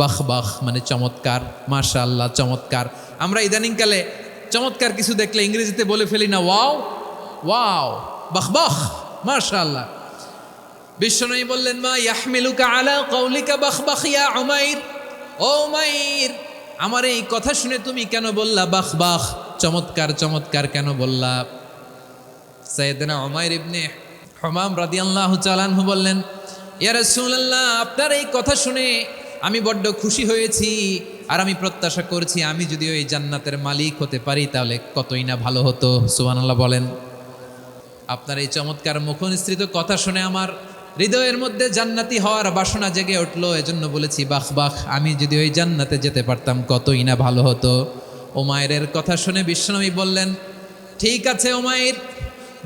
বাহ বাহ মানে চমৎকার মাশা আল্লাহ চমৎকার। আমরা ইদানিংকালে চমৎকার কিছু দেখলে ইংরেজিতে বলে ফেলি না, ওয়াও ওয়াও, বাহ বাহ মাশা আল্লাহ বিশ্বনবী বললেন, মা ইয়াহমিলুকা আলা কৌলিকা বাহ বাহ, ইয়া উমাইর। ও উমাইর, আমার এই কথা শুনে তুমি কেন বললা বাহ বাহ, চমৎকার চমৎকার কেন বললা? সৈয়দনা উমাইর ইবনে হমাম রাদিয়াল্লাহু চালানহু বললেন, ইয়া রাসূলুল্লাহ, আপনার এই কথা শুনে আমি বড্ড খুশি হয়েছি আর আমি প্রত্যাশা করছি আমি যদি ওই জান্নাতের মালিক হতে পারি, তাহলে কতই না ভালো হতো, সুবহানাল্লাহ বলেন। আপনার এই চমৎকার মুখনিসৃত কথা শুনে আমার হৃদয়ের মধ্যে জান্নাতি হওয়ার বাসনা জেগে উঠল, এজন্য বলেছি, বাহ বাহ, আমি যদি ওই জান্নাতে যেতে পারতাম, কতই না ভালো হতো। ওমায়ের কথা শুনে বিশ্বনবী বললেন, ঠিক আছে, ওমায়ের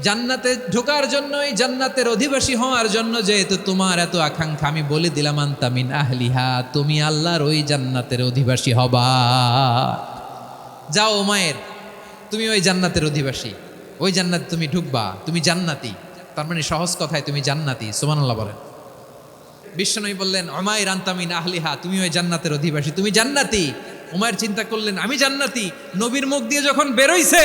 জান্নাতে ঢোকার জন্যই জান্নাতের অধিবাসী হওয়ার জন্য যেহেতু তোমার এত আকাঙ্ক্ষা, আমি বলে দিলাম আন্তামিন আহলিহা, তুমি আল্লাহর ওই জান্নাতের অধিবাসী হবা। যাও মায়ের, তুমি ওই জান্নাতের অধিবাসী, ওই জান্নাত তুমি ঢুকবা, তুমি জান্নাতি। তার মানে সহজ কথায় তুমি জান্নাতি সুমানাল্লাহ বলেন। বিশ্বনবী বললেন অমায় রান্তামিন আহলিহা, তুমি ওই জান্নাতের অধিবাসী, তুমি জান্নাতি। উমায়ের চিন্তা করলেন, আমি জান্নাতি। নবীর মুখ দিয়ে যখন বেরোইছে